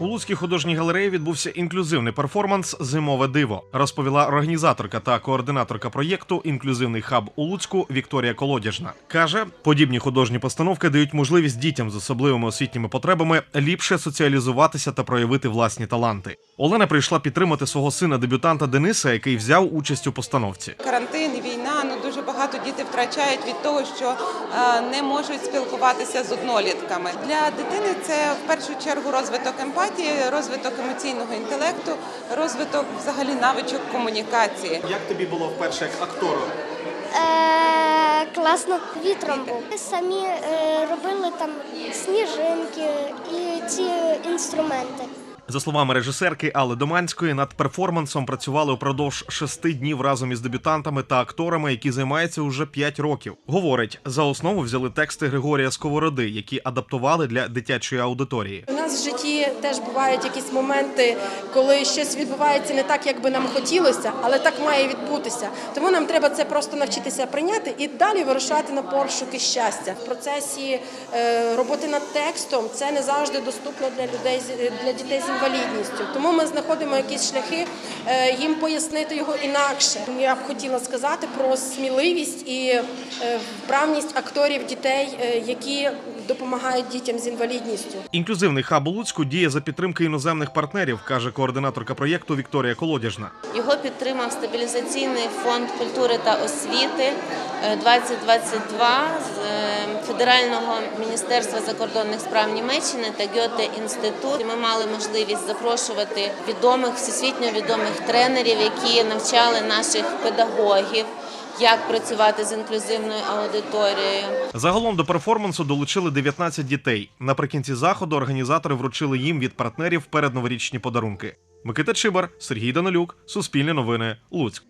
У Луцькій художній галереї відбувся інклюзивний перформанс Зимове диво, розповіла організаторка та координаторка проєкту Інклюзивний хаб у Луцьку Вікторія Колодяжна. каже, подібні художні постановки дають можливість дітям з особливими освітніми потребами ліпше соціалізуватися та проявити власні таланти. Олена прийшла підтримати свого сина дебютанта Дениса, який взяв участь у постановці. Карантин, війна, багато діти втрачають від того, що е, не можуть спілкуватися з однолітками. Для дитини це в першу чергу розвиток емпатії, розвиток емоційного інтелекту, розвиток взагалі навичок комунікації. Як тобі було вперше як актору? Е, класно вітром був. Ми Самі е, робили там сніжинки і ці інструменти. За словами режисерки Алли Доманської, над перформансом працювали упродовж шести днів разом із дебютантами та акторами, які займаються уже п'ять років. Говорить, за основу взяли тексти Григорія Сковороди, які адаптували для дитячої аудиторії. Нас в житті теж бувають якісь моменти, коли щось відбувається не так, як би нам хотілося, але так має відбутися. Тому нам треба це просто навчитися прийняти і далі вирушати на пошуки щастя. В процесі е, роботи над текстом це не завжди доступно для людей з- для дітей з інвалідністю. Тому ми знаходимо якісь шляхи е, їм пояснити його інакше. Я б хотіла сказати про сміливість і е, вправність акторів дітей, е, які допомагають дітям з інвалідністю. Інклюзивний хаб у Луцьку діє за підтримки іноземних партнерів, каже координаторка проєкту Вікторія Колодяжна. Його підтримав стабілізаційний фонд культури та освіти е, 2022 з е, Федерального міністерства закордонних справ Німеччини та Гьоте інститут. Ми мали можливість запрошувати відомих всесвітньо відомих тренерів, які навчали наших педагогів, як працювати з інклюзивною аудиторією. Загалом до перформансу долучили 19 дітей. Наприкінці заходу організатори вручили їм від партнерів передноворічні подарунки. Микита Чибар, Сергій Данилюк, Суспільне новини, Луцьк.